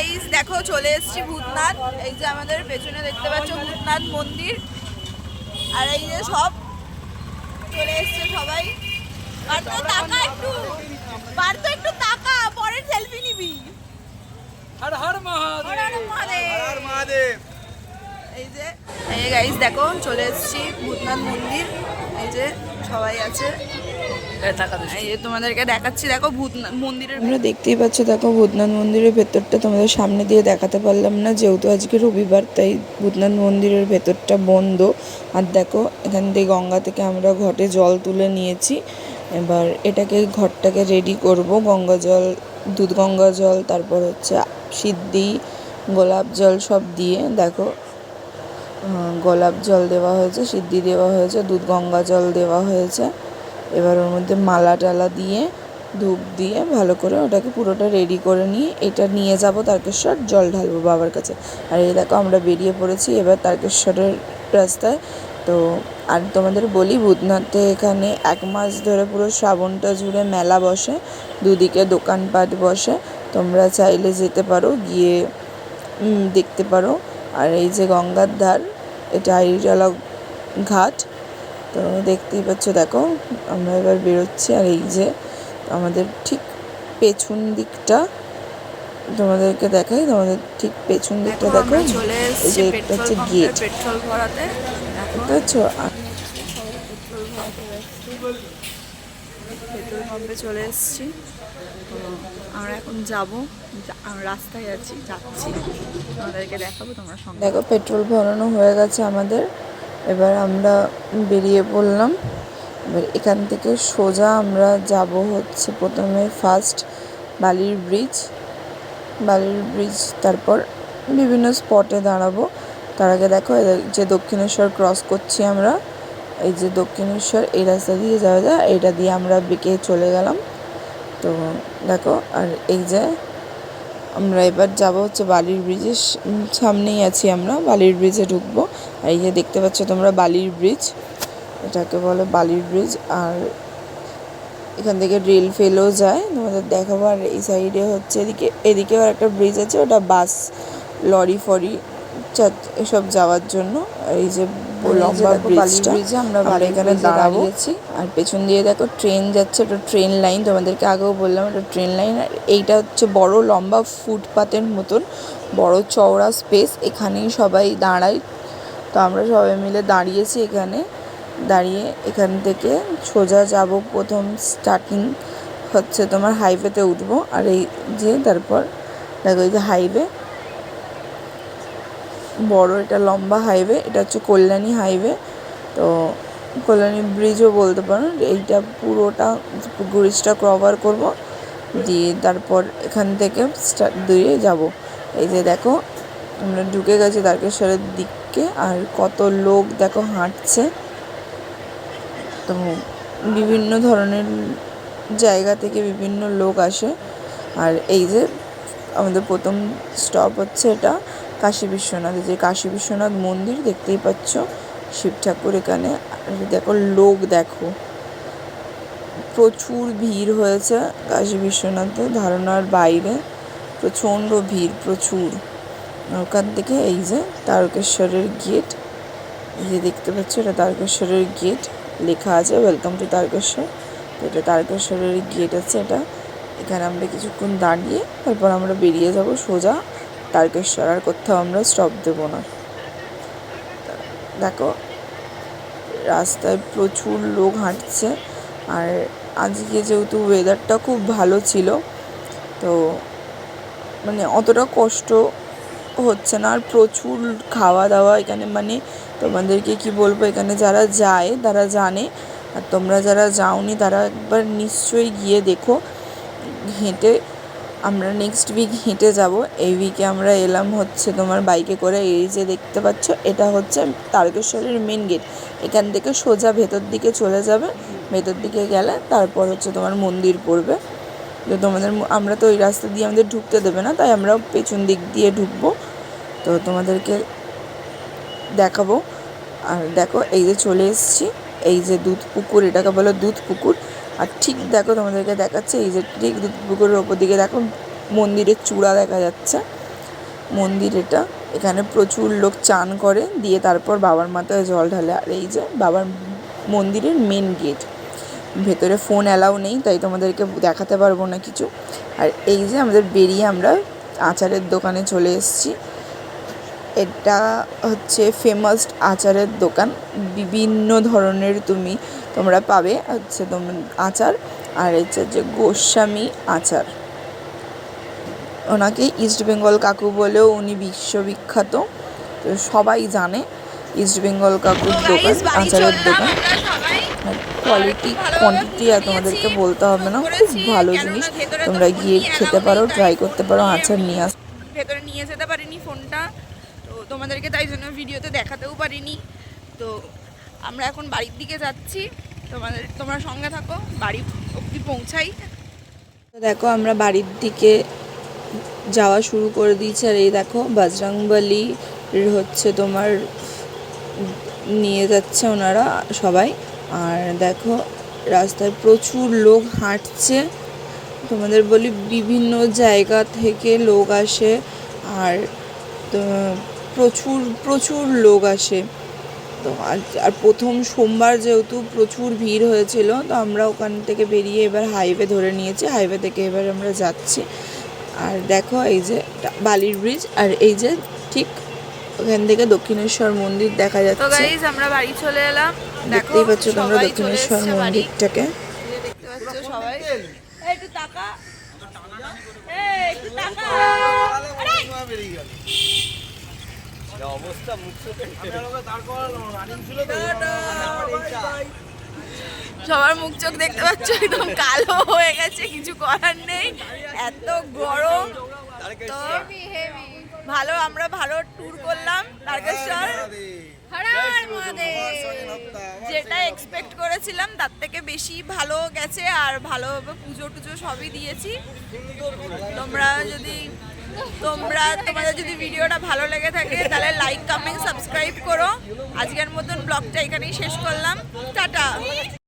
Guys দেখো চলে এসেছি ভূতনাথ। এই যে আমাদের পেছনে দেখতে পাচ্ছ ভূতনাথ মন্দির। আর এই যে সব চলে এসছে সবাই। পার্থ টাকা একটু পার্থ একটু টাকা পরের সেলফি নিবি। হর হর মহাদেব। হর হর মহাদেব। হর মহাদেব। এই যে এই গাইস দেখো চলে এসেছি ভূতনাথ মন্দির। এই যে সবাই আছে। তোমাদেরকে দেখাচ্ছি দেখো ভূতনাথ মন্দিরের তোমরা দেখতেই পাচ্ছ দেখো ভূতনাথ মন্দিরের ভেতরটা তোমাদের সামনে দিয়ে দেখাতে পারলাম না। যেহেতু আজকে রবিবার তাই ভূতনাথ মন্দিরের ভেতরটা বন্ধ। আর দেখো এখান থেকে গঙ্গা থেকে আমরা ঘটে জল তুলে নিয়েছি। এবার এটাকে ঘরটাকে রেডি করব। গঙ্গা জল দুধ গঙ্গা জল তারপর হচ্ছে সিদ্ধি গোলাপ জল সব দিয়ে দেখো গোলাপ জল দেওয়া হয়েছে সিদ্ধি দেওয়া হয়েছে দুধ গঙ্গা জল দেওয়া হয়েছে। এবার ওর মধ্যে মালা টালা দিয়ে, ধূপ দিয়ে ভালো করে ওটাকে পুরোটা রেডি করে নিয়ে, এটা নিয়ে যাব তারকেশ্বর, জল ঢালবো বাবার কাছে। আর এই দেখো আমরা বেরিয়ে পড়েছি এবার তারকেশ্বরের রাস্তায়। তো আর তোমাদের বলি ভূতনাথে এখানে এক মাস ধরে পুরো শ্রাবণটা জুড়ে মেলা বসে, দুদিকে দোকানপাট বসে। তোমরা চাইলে যেতে পারো, গিয়ে দেখতে পারো। আর এই যে গঙ্গার ধার, এটা আইরিটালা ঘাট। তো দেখতেই পাচ্ছ দেখো আমরা এবার বেরোচ্ছি আর এই যে আমাদের ঠিক পেছন দিকটা তোমাদেরকে দেখাই তোমাদের ঠিক পেছন দিকটা দেখো এই যে একটা পেট্রোল হচ্ছে গেট। পেট্রোল ভরাতে। পাচ্ছ? পেট্রোল পাম্পে চলে এসেছি। তো আমরা এখন যাব রাস্তায় আছি যাচ্ছি। আমাদেরকে দেখাবো তোমরা দেখো পেট্রোল ভরানো হয়ে গেছে আমাদের। এবার আমরা বেরিয়ে পড়লাম। এবার এখান থেকে সোজা আমরা যাব হচ্ছে প্রথমে ফার্স্ট বালির ব্রিজ বালির ব্রিজ তারপর বিভিন্ন স্পটে দাঁড়াবো। তার আগে দেখো যে দক্ষিণেশ্বর ক্রস করছি আমরা, এই যে দক্ষিণেশ্বর, এই রাস্তা দিয়ে যাওয়া যায়, এটা দিয়ে আমরা বেঁকে চলে গেলাম। তো দেখো, আর এই যে আমরা এবার যাব হচ্ছে বালির ব্রিজের সামনেই আছি আমরা, বালির ব্রিজে ঢুকবো। আর এই যে দেখতে পাচ্ছ তোমরা বালির ব্রিজ, এটাকে বলে বালির ব্রিজ। আর এখান থেকে রেল ফেলও যায়, তোমাদের দেখাবো। আর এই সাইডে হচ্ছে এদিকে, এদিকেও একটা ব্রিজ আছে, ওটা বাস লরি ফরি চাত- এসব যাওয়ার জন্য আর এই যে লম্বা ব্রিজটা ব্রিজে আমরা এখানে দাঁড়াবো। আর পেছন দিয়ে দেখো ট্রেন যাচ্ছে ওটা ট্রেন লাইন তোমাদেরকে আগেও বললাম এটা ট্রেন লাইন আর এইটা হচ্ছে বড় লম্বা ফুটপাতের মতন বড় চওড়া স্পেস এখানেই সবাই দাঁড়ায়। তো আমরা সবাই মিলে দাঁড়িয়েছি এখানে দাঁড়িয়ে এখান থেকে সোজা যাব প্রথম স্টার্টিং হচ্ছে তোমার হাইওয়েতে উঠবো আর এই যে তারপর দেখো এই যে হাইওয়ে বড়, এটা লম্বা হাইওয়ে এটা হচ্ছে কল্যাণী হাইওয়ে তো কল্যাণী ব্রিজও বলতে পারো। এইটা পুরোটা ব্রিজটা কভার করব, দিয়ে তারপর এখান থেকে স্টার্ট দিয়ে যাব। এই যে দেখো, আমরা ঢুকে গেছি তারকেশ্বরের দিকে, আর কত লোক দেখো হাঁটছে। তো বিভিন্ন ধরনের জায়গা থেকে বিভিন্ন লোক আসে। আর এই যে আমাদের প্রথম স্টপ হচ্ছে এটা। কাশী বিশ্বনাথ যে কাশী বিশ্বনাথ মন্দির দেখতেই পাচ্ছ। শিব ঠাকুর এখানে দেখো লোক দেখো। প্রচুর ভিড় হয়েছে কাশী বিশ্বনাথে ধারণার বাইরে। প্রচণ্ড ভিড়, প্রচুর। ওখান থেকে এই যে তারকেশ্বরের গেট এই যে দেখতে পাচ্ছ এটা তারকেশ্বরের গেট লেখা আছে ওয়েলকাম টু তারকেশ্বর। তো এটা তারকেশ্বরের গেট আছে এটা। এখানে আমরা কিছুক্ষণ দাঁড়িয়ে তারপর আমরা বেরিয়ে যাব সোজা। তারকেশ্বর, আর কোথাও আমরা স্টপ দেবো না। দেখো, রাস্তায় প্রচুর লোক হাঁটছে, আর আজকে যেহেতু ওয়েদারটা খুব ভালো ছিল, তো মানে অতটা কষ্ট হচ্ছে না, আর প্রচুর খাওয়া দাওয়া এখানে মানে তোমাদেরকে কি বলব, এখানে যারা যায় তারা জানে, আর তোমরা যারা যাওনি তারা একবার নিশ্চয়ই গিয়ে দেখো, হেঁটে আমরা নেক্সট উইক হেঁটে যাব। এই উইকে আমরা এলাম হচ্ছে তোমার বাইকে করে, এই যে দেখতে পাচ্ছ, এটা হচ্ছে তারকেশ্বরের মেন গেট এখান থেকে সোজা ভেতর দিকে চলে যাবে। ভেতর দিকে গেলে তারপর হচ্ছে তোমার মন্দির পড়বে। তো তোমাদের আমরা তো ওই রাস্তা দিয়ে আমাদের ঢুকতে দেবে না, তাই আমরা পেছন দিক দিয়ে ঢুকবো। তো তোমাদেরকে দেখাবো। আর দেখো, এই যে চলে এসেছি। এই যে দুধ পুকুর, এটাকে বলো দুধ পুকুর। আর ঠিক দেখো তোমাদেরকে দেখাচ্ছে, এই যে ঠিক পুকুরের ওপর দিকে দেখো, মন্দিরের চূড়া দেখা যাচ্ছে। মন্দির এটা। এখানে প্রচুর লোক চান করে, দিয়ে তারপর বাবার মাথায় জল ঢালে। আর এই যে বাবার মন্দিরের মেন গেট ভেতরে ফোন অ্যালাউ নেই, তাই তোমাদেরকে দেখাতে পারব না কিছু। আর এই যে আমাদের বেরিয়ে আমরা আচারের দোকানে চলে এসেছি। এটা হচ্ছে ফেমাস আচারের দোকান। বিভিন্ন ধরনের তুমি তোমরা পাবে হচ্ছে তোমার আচার। আর হচ্ছে যে গোস্বামী আচার। ওনাকে ইস্ট বেঙ্গল কাকু বলেও উনি বিশ্ববিখ্যাত। তো সবাই জানে ইস্ট বেঙ্গল কাকুর দোকান আচারের দোকান। কোয়ালিটি কোয়ান্টিটি আর তোমাদেরকে বলতে হবে না। খুব ভালো জিনিস। তোমরা গিয়ে খেতে পারো ট্রাই করতে পারো আচার নিয়ে নিয়ে আস ভেতরে নিয়ে যেতে পারিনি ফোনটা। তো তোমাদেরকে তাই জন্য ভিডিওতে দেখাতেও পারিনি। তো আমরা এখন বাড়ির দিকে যাচ্ছি। তোমাদের, তোমরা সঙ্গে থাকো, বাড়ি অবধি পৌঁছাই। দেখো, আমরা বাড়ির দিকে যাওয়া শুরু করে দিয়েছি। আর এই দেখো, বজরংবলী হচ্ছে তোমার, নিয়ে যাচ্ছে ওনারা সবাই। আর দেখো, রাস্তায় প্রচুর লোক হাঁটছে। তোমাদের বলি, বিভিন্ন জায়গা থেকে লোক আসে। আর তো প্রচুর প্রচুর লোক আসে। তো আর- আর প্রথম সোমবার যেহেতু প্রচুর ভিড় হয়েছিল তো আমরা ওখান থেকে বেরিয়ে এবার হাইওয়ে ধরে নিয়েছি। হাইওয়ে থেকে এবার আমরা যাচ্ছি। আর দেখো এই যে বালির ব্রিজ আর এই যে ঠিক ওখান থেকে দক্ষিণেশ্বর মন্দির দেখা তো যাচ্ছে। আমরা বাড়ি চলে এলাম। দেখো দেখতেই পাচ্ছ তোমরা দক্ষিণেশ্বর মন্দিরটাকে। দেখতে পাচ্ছ সবাই। একটু টাকা এই একটু টাকা? আরে! সবার মুখ চোখ দেখতে পাচ্ছ একদম কালো হয়ে গেছে কিছু করার নেই। এত গরম। তো ভালো আমরা ভালো ট্যুর করলাম তারকেশ্বর। যেটা এক্সপেক্ট করেছিলাম তার থেকে বেশি ভালো গেছে আর ভালোভাবে পুজো টুজো সবই দিয়েছি তোমরা যদি তোমরা তোমাদের যদি ভিডিওটা ভালো লেগে থাকে তাহলে লাইক কমেন্ট সাবস্ক্রাইব করো আজকের মতন ব্লগটা এখানেই শেষ করলাম টাটা